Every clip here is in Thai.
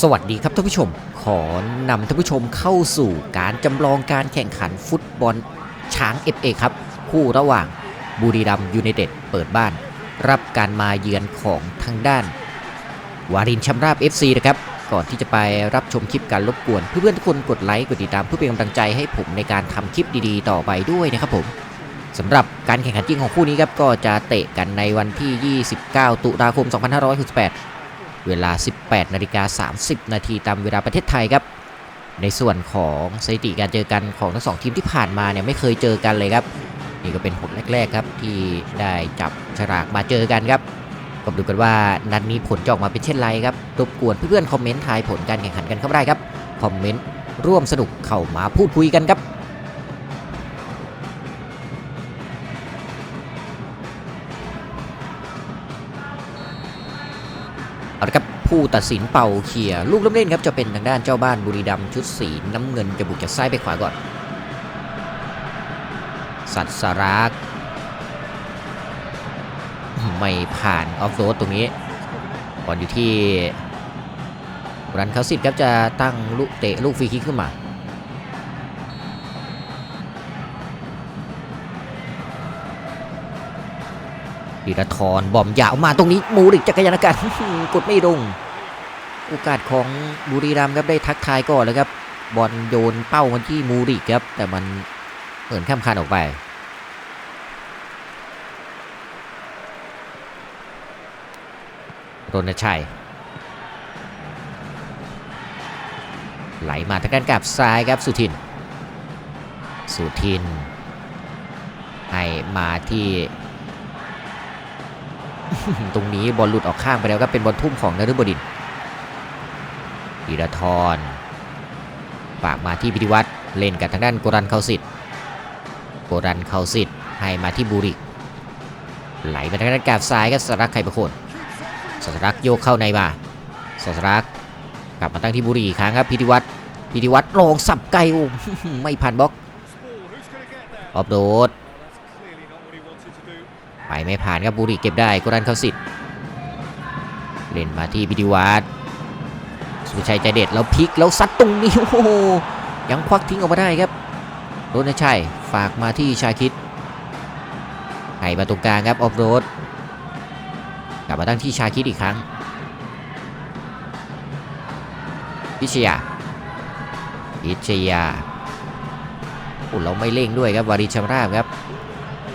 สวัสดีครับท่านผู้ชม ขอนำท่านผู้ชมเข้าสู่การจำลองการแข่งขันฟุตบอลช้าง FA ครับ คู่ระหว่างบุรีรัมยูไนเต็ดเปิดบ้าน รับการมาเยือนของทางด้าน วารินชำราบ FC นะครับ ก่อนที่จะไปรับชมคลิปการรบกวน เพื่อนๆทุกคนกดไลค์กดติดตามเพื่อเป็นกำลังใจให้ผมในการทำคลิปดีๆ ต่อไปด้วยนะครับผมสำหรับการแข่งขันจริงของคู่นี้ครับก็จะเตะกันในวันที่ 29 ตุลาคม 2568 เวลา 18นาฬิกา30 นาทีตามเวลาประเทศไทยครับ ในส่วนของสถิติการเจอกันของทั้งสองทีมที่ผ่านมาเนี่ยไม่เคยเจอกันเลยครับ นี่ก็เป็นผลแรก ๆ ครับที่ได้จับฉลากมาเจอกันครับก็ดูกันว่านัดนี้ผลจะออกมาเป็นเช่นไรครับรบกวนเพื่อนๆคอมเมนต์ทายผลการแข่งขันกันเข้ามาได้ครับคอมเมนต์ร่วมสนุกเข้ามาพูดคุยกันครับ ผู้ตัดสินเป่าเขี่ยลูกเล่นเล่นครับจะเป็นทางด้านเจ้าบ้านบุรีรัมย์ชุดสีน้ำเงินจะบุกจากซ้ายไปขวาก่อน สัตว์สรักไม่ผ่านออฟโรดตรงนี้บอลอยู่ที่รันคาสิตครับจะตั้งลูกเตะลูกฟรีคิกขึ้นมาดีรทรบอมยาวมาตรงนี้มูริกจักรยานกันกดไม่ลง โอกาสของบุรีรัมย์ครับได้ทักทายก่อนแล้วครับ บอลโยนเป้ามาที่มูริครับ แต่มันเหินข้ามคานออกไปรณชัย ไหลมาทางด้านกับซ้ายครับสุทิน สุทิน ให้มาที่ ตรงนี้บอลหลุดออกข้างไปแล้วก็เป็นบอลทุ่มของนฤบดินทร์ ธีรทรฝากมาที่พิธิวัตรเล่นกับทางด้านโกรันเขาสิทธิ์โกรันเขาสิทธิ์ให้มาที่บูริก ไหลมาทางด้านกาบซ้ายก็สรักไข่ประโคนสรักโยกเข้าในมาสรักกลับมาตั้งที่บุรีอีกครั้งครับพิธิวัตรพิธิวัตรลองสับไกลโอ้ไม่ผ่านบล็อกออฟโดดไปไม่ผ่านครับบุรีเก็บได้กุรันเข้าสิทธิ์เล่นมาที่พิธิวัตร สุชัยใจเด็ดแล้วพลิกแล้วซัดตรงนี้โอ้โหยังควักทิ้งออกมาได้ครับรณชัยฝากมาที่ชาคิดให้มาตรงกลางครับออฟโรดกลับมาตั้งที่ชาคิดอีกครั้งพิชยาพิชยาโอ้เราไม่เร่งด้วยครับวาริชมราบครับ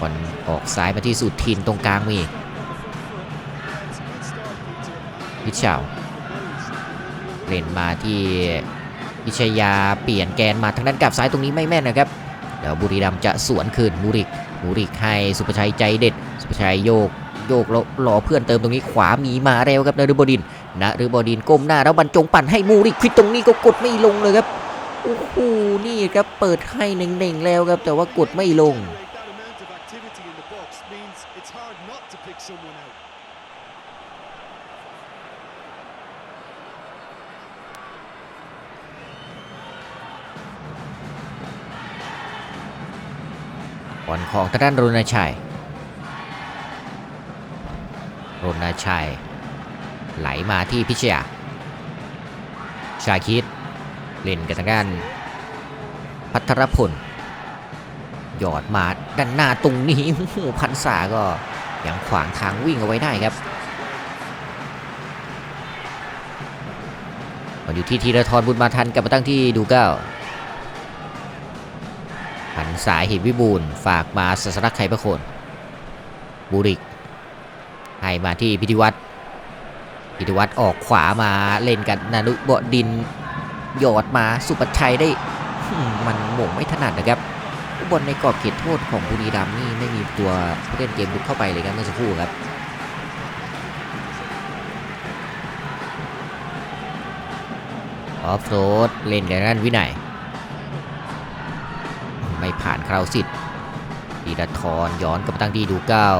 บอลออกซ้ายมาที่สุดทินตรงกลางมีพิชชาว เล่นมาที่พิชยาเปลี่ยนแกนมาทางด้านกลับซ้ายตรงนี้ไม่แม่นนะครับเดี๋ยวบุรีรัมจะสวนคืนมูริกมูริกให้สุภชัยใจเด็ด สุภชัยโยกโยกแล้วรอเพื่อนเติมตรงนี้ขวามีมาเร็วครับนฤบดินทร์นฤบดินก้มหน้าแล้วบรรจงปั่นให้มูริกควิดตรงนี้ก็กดไม่ลงเลยครับโอ้โหนี่ครับเปิดให้เน่งๆแล้วครับแต่ว่ากดไม่ลง ของทางด้านรณชัยรณชัย ไหลมาที่พิชยา ชาคิด เล่นกับทางด้าน พัทรพล หยอดมาด้านหน้าตรงนี้พันษาก็ยังขวางทางวิ่งเอาไว้ได้ครับมาอยู่ที่ธีรทรบุญมาทันกลับมาตั้งที่ดูเก้า สายหินวิบูลย์ฝากมาสสรักไข่ประโคนบูริกให้มาที่พิธิวัตรพิธิวัตรออกขวามาเล่นกันนานุบดินหยอดมาสุปชัยได้มันหม่งไม่ถนัดนะครับบอลในกรอบเขตโทษของบุรีรัมย์นี่ไม่มีตัวผู้เล่นเกมลุกเข้าไปเลยครับเมื่อสักครู่ครับออฟโรดเล่นกันด้านวินัย คราวสิทธิ์ดีดัทรย้อนกลับมาตั้งที่ดูเก้า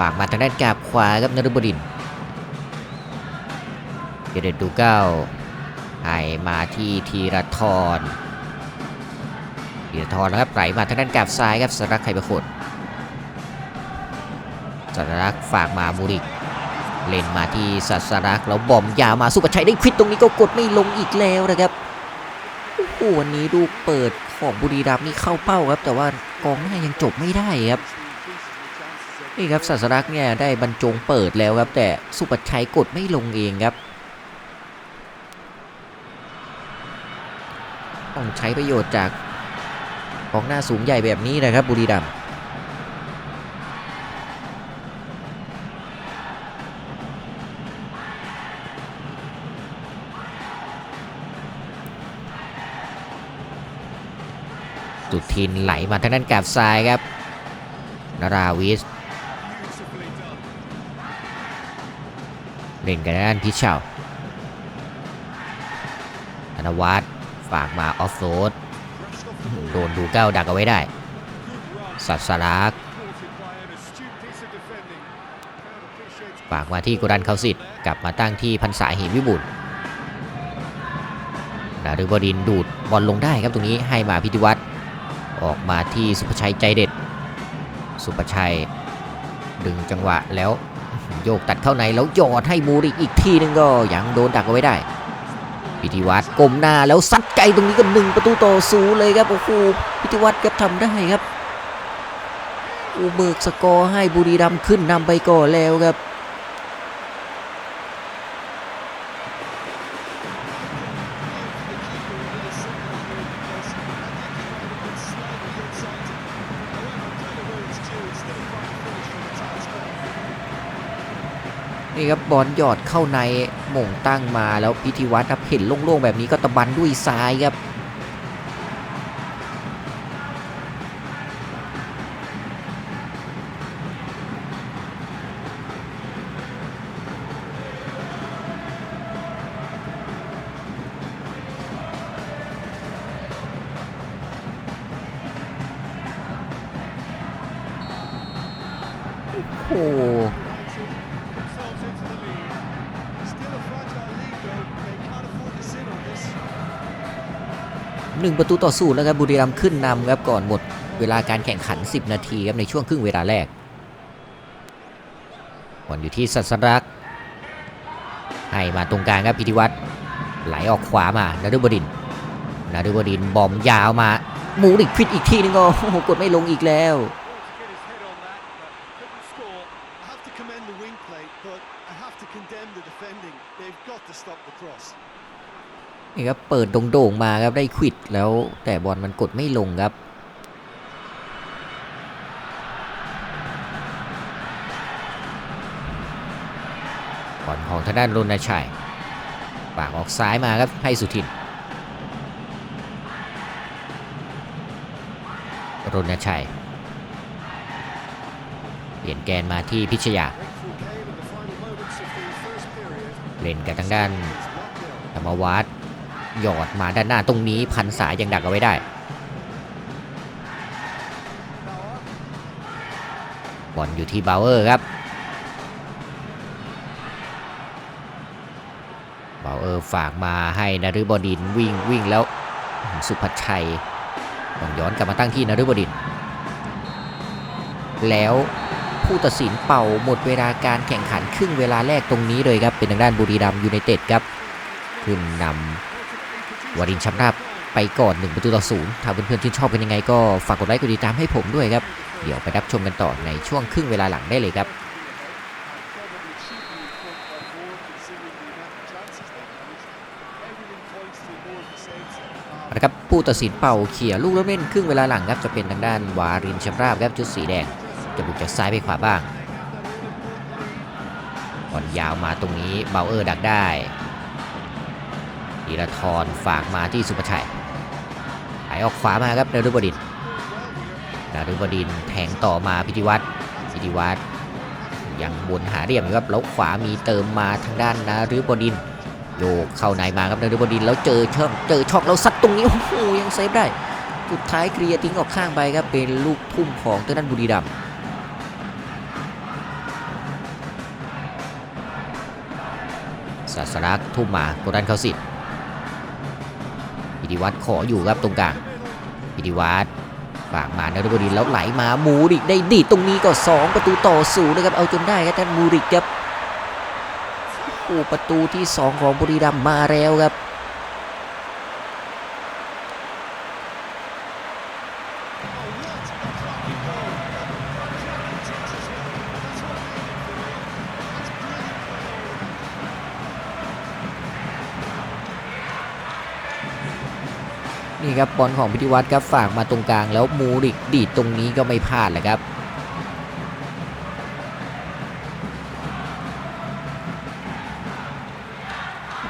ปากมาทางด้านกาบขวาครับนฤบดินเกเดดูเก้าให้มาที่ธีรทรธีรทรนะครับไหลมาทางด้านกาบซ้ายครับสรักไข่ประคดสรักฝากมามูริก เล่นมาที่สัสรักแล้วบอมยาวมาสุประชัยได้ควิดตรงนี้ก็กดไม่ลงอีกแล้วนะครับโอ้โหวันนี้ลูเปิด ของบุรีรัมย์นี่เข้าเป้าครับ แต่ว่ากองหน้ายังจบไม่ได้ครับนี่ครับสัสรักษ์เนี่ยได้บรรจงเปิดแล้วครับ แต่สุปัชัยกดไม่ลงเองครับต้องใช้ประโยชน์จากกองหน้าสูงใหญ่แบบนี้นะครับบุรีรัมย์ สุทินไหลมาทางด้านกาบซ้ายครับนาราวิสเล่นกันทางด้านพิชเชาธนวัฒน์ฝากมาออฟโรดโดนดูเก้าดักเอาไว้ได้สัตสรักฝากมาที่กุรันเขาสิทธิ์กลับมาตั้งที่พันษาหินวิบุตรนารุบดินดูดบอลลงได้ครับตรงนี้ให้มาพิธิวัตร ออกมาที่สุภชัยใจเด็ด สุภชัย ดึงจังหวะแล้วโยกตัดเข้าในแล้วยอดให้มูริอีกทีนึงก็ยังโดนดักเอาไว้ได้พิธิวัตรก้มหน้าแล้วซัดไกลตรงนี้ก็หนึ่งประตูต่อศูนย์เลยครับโอ้โหพิธิวัตรครับทำได้ครับอูเบิกสกอร์ให้บุรีรัมย์ขึ้นนำไปก่อนแล้วครับ นี่ครับบอลหยอดเข้าในหม่งตั้งมาแล้วพิธีวัตรครับเห็นโล่งๆแบบนี้ก็ตะบันด้วยซ้ายครับโอ้ 1 ประตูต่อศูนแล้วครับบุรีรัมย์ขึ้นนำครับก่อนหมดเวลาการแข่งขัน 10 นาทีครับในช่วงครึ่งเวลาแรกบอลอยู่ที่สัสรักให้มาตรงกลางครับพิธิวัตรไหลออกขวามานาดูบดินนาดูบดินบอมยาวมาหมูดิกพิดอีกทีนึงก็กดไม่ลงอีกแล้ว นี่ครับเปิดโด่งๆมาครับได้ควิดแล้วแต่บอลมันกดไม่ลงครับบอลของทางด้านรณชัยปากออกซ้ายมาครับให้สุทินรุณชัย เปลี่ยนแกนมาที่พิชยา เล่นกับทางด้านธรรมวัฒน์ หยอดมาด้านหน้าตรงนี้พันสายยังดักเอาไว้ได้ บอลอยู่ที่บาวเออร์ครับบาวเออร์ฝากมาให้นฤบดินวิ่งวิ่งแล้วสุภชัยต้องย้อนกลับมาตั้งที่นฤบดิน แล้วผู้ตัดสินเป่าหมดเวลาการแข่งขันครึ่งเวลาแรกตรงนี้เลยครับ เป็นทางด้านบุรีรัมย์ยูไนเต็ดครับ ขึ้นนำ วารินชำราบไปก่อน1ประตูต่อศูนย์ถ้าเพื่อนๆชื่นชอบเป็นยังไงก็ฝากกดไลค์กดติดตามให้ผมด้วยครับ เดี๋ยวไปรับชมกันต่อในช่วงครึ่งเวลาหลังได้เลยครับนะครับผู้ตัดสินเป่าเขี่ยลูกแล้วเล่นครึ่งเวลาหลังครับจะเป็นทางด้านวารินชำราบครับชุดสีแดงจะบุกจากซ้ายไปขวาบ้างบอลยาวมาตรงนี้เบาเออร์ดักได้ ธีรทรฝากมาที่สุภชัยไหลออกขวามาครับนฤบดินทร์นฤบดินแทงต่อมาพิธิวัตรพิธิวัตรยังวนหาเหลี่ยมอยู่ครับแล้วขวามีเติมมาทางด้านนฤบดินโยกเข้าในมาครับนฤบดินแล้วเจอช่องเจอช็อกแล้วซัดตรงนี้โอ้โหยังเซฟได้สุดท้ายเคลียร์ทิ้งออกข้างไปครับเป็นลูกทุ่มของทางด้านบุรีรัมศาสรักทุ่มมากดดันเขาสิทธิ์ พิติวัตรขออยู่ครับตรงกลางพิติวัตรฝากมานรบดินแล้วไหลมามูริกได้ดีตรงนี้ก็ 2 ประตูต่อศูนย์นะครับเอาจนได้ครับท่านมูริกครับโอ้ประตูที่ 2 ของบุรีรัมย์มาแล้วครับ ครับบอลของพิธิวัตรครับฝากมาตรงกลางแล้วมูริกดีดตรงนี้ก็ไม่พลาดแหละครับ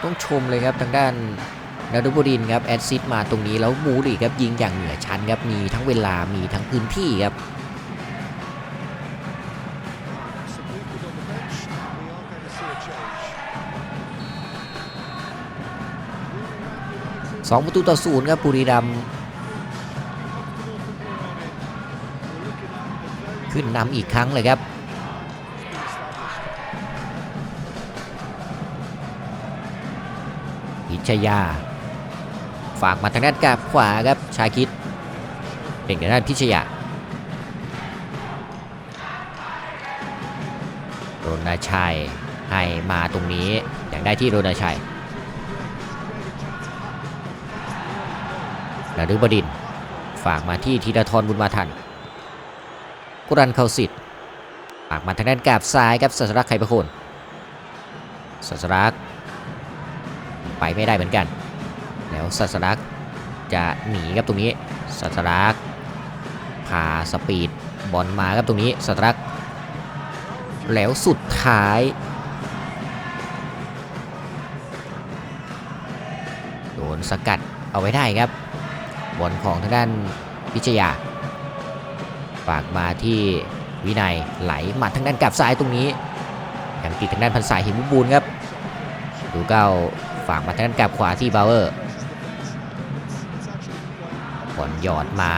ต้องชมเลยครับทางด้านนารุบดินครับแอดซิดมาตรงนี้แล้วมูริกครับยิงอย่างเหนือชั้นครับมีทั้งเวลามีทั้งพื้นที่ครับ 2 ประตูต่อศูนย์ครับบุรีรัมย์ขึ้นนำอีกครั้งเลยครับ อิชยา ฝากมาทางด้านกาบขวาครับ ชาคิด เป็นกางด้านพิชยาโรนาชัยให้มาตรงนี้ อย่างได้ที่โรนาชัย นฤบดิน ฝากมาที่ธีรทรบุญมาทัน กุรันเขาสิทธิ์ฝากมาทางด้านกาบซ้ายครับสัสรักไข่ประโคนสัสรักไปไม่ได้เหมือนกัน แล้วสัสรักจะหนีครับตรงนี้สัสรักพาสปีดบอลมาครับตรงนี้สัสรักแล้วสุดท้ายโดนสกัดเอาไว้ได้ครับ บอลของทางด้านพิชยา ฝากมาที่วินัยไหลหมัดทางด้านกับซ้ายตรงนี้ยังติดทางด้านพันสายหินบุญบูลครับ ดูเก้าฝากมาทางด้านกับขวาที่บาวเวอร์บอลหยอดมา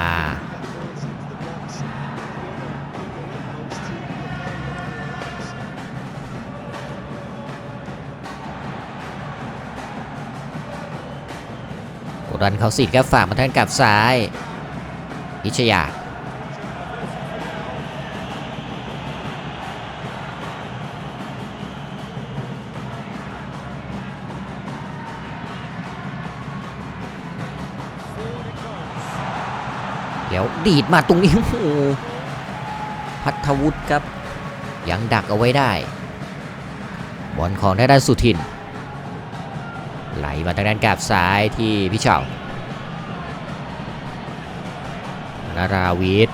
กดดันเขาสิทธิ์ครับฝากมาทางด้านกลับซ้ายพิชยาแล้วดีดมาตรงนี้โอ้โหพัทวุฒิครับ ยังดักเอาไว้ได้ บอลของทางด้านสุทิน ไหลมาทางด้านกาบซ้ายที่พี่เฉานาราวิท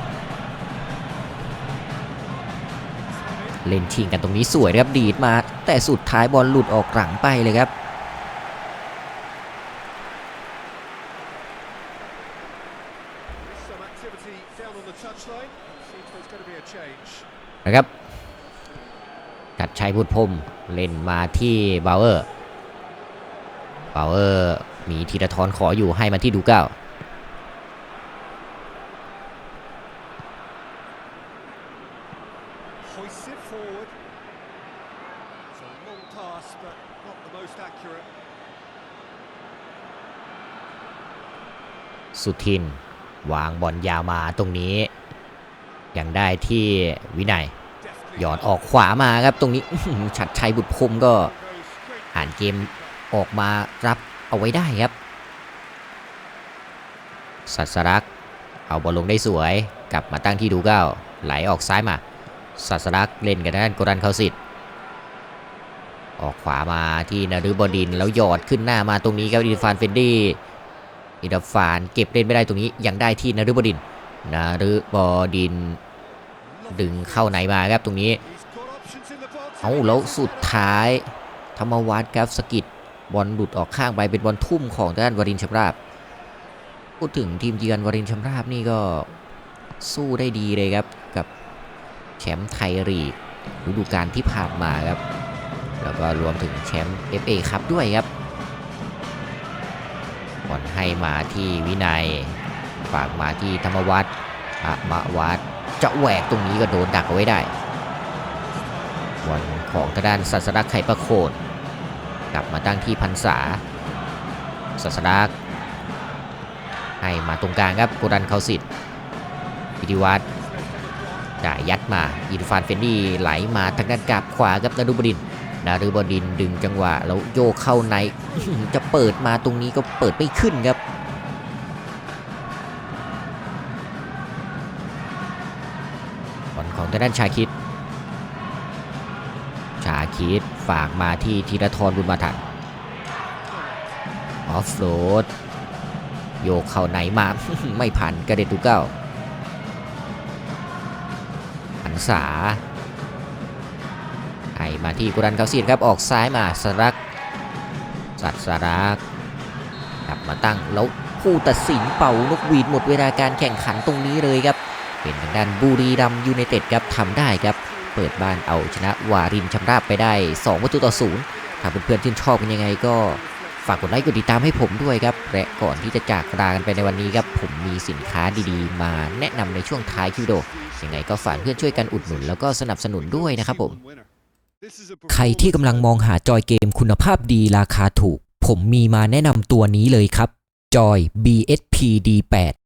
เล่นชิงกันตรงนี้สวยนะครับดีดมา แต่สุดท้ายบอลหลุดออกหลังไปเลยครับนะครับกัดชัยพุทธพรมเล่นมาที่บาวเออร์ บาวเออร์มีธีรทรขออยู่ให้มาที่ดูเก้า Hoists it forward. It's a long pass, but not the most accurate. สุทิน วางบอลยาวมาตรงนี้ ยังได้ที่วินัย Deftly หยอดออกขวามาครับตรงนี้อื้อหือชัดชัยบุตรพรหมก็ goes straight อ่านเกม ออกมารับเอาไว้ได้ครับ สัสรักเอาบอลลงได้สวย กลับมาตั้งที่ดูเก้าไหลออกซ้ายมาสัสรักเล่นกันด้านกรันเขาสิทธิ์ออกขวามาที่นฤบดินแล้วหยอดขึ้นหน้ามาตรงนี้ครับอิดฟานเฟนดี้อิดฟานเก็บเล่นไม่ได้ตรงนี้ยังได้ที่นฤบดินทร์นฤบดิน ดึงเข้าไหนมาครับตรงนี้เอาแล้วสุดท้ายธรรมวัฒน์ครับสกิด บอลหลุดออกข้างไปเป็นบอลทุ่มของด้านวรินชำราบ พูดถึงทีมเยือนวรินชำราบนี่ก็สู้ได้ดีเลยครับกับแชมป์ไทยลีกฤดูกาลที่ผ่านมาครับ แล้วก็รวมถึงแชมป์ FA ครับด้วยครับบอลให้มาที่วินัยฝากมาที่ธรรมวัฒน์ธรรมวัฒน์จะแหวกตรงนี้ก็โดนดักเอาไว้ได้บอลของทางด้านศาสลักไข่ประโคน กลับมาตั้งที่พันษาศาสลักษ์ให้มาตรงกลางครับโกดันเขาสิทธิ์พิธิวัตรจ่ายยัดมาอินฟานเฟนดี้ไหลมาทางด้านกลับขวาครับนรุบดินทร์ดารุบดินดึงจังหวะแล้วโยกเข้าในจะเปิดมาตรงนี้ก็เปิดไม่ขึ้นครับบอลของทางด้านชาคิด คิดฝากมาที่ธีรทรบุญมาทันออฟโรดโยกเข้าไหนมา ไม่ผ่านกระเด็นตุเก้าหันษาให้มาที่กุรันเกาซีนครับออกซ้ายมาสรักสัตสรักกลับมาตั้งแล้วผู้ตัดสินเป่านกหวีดหมดเวลาการแข่งขันตรงนี้เลยครับ เป็นทางด้านบุรีรัมย์ยูไนเต็ดครับทำได้ครับ เปิดบ้านเอาชนะวารินชำราบไปได้ 2 ประตูต่อศูนย์ถ้าเพื่อนๆชื่ชอบกันยังไงก็ฝากกดไลค์กดติดตามให้ผมด้วยครับ และก่อนที่จะจากลากันไปในวันนี้ครับ ผมมีสินค้าดีๆ มาแนะนำในช่วงท้ายคลิปวิดีโอยังไงก็ฝากเพื่อนช่วยกันอุดหนุนแล้วก็สนับสนุนด้วยนะครับผม ใครที่กำลังมองหาจอยเกมคุณภาพดีราคาถูก ผมมีมาแนะนำตัวนี้เลยครับจอย BSP D8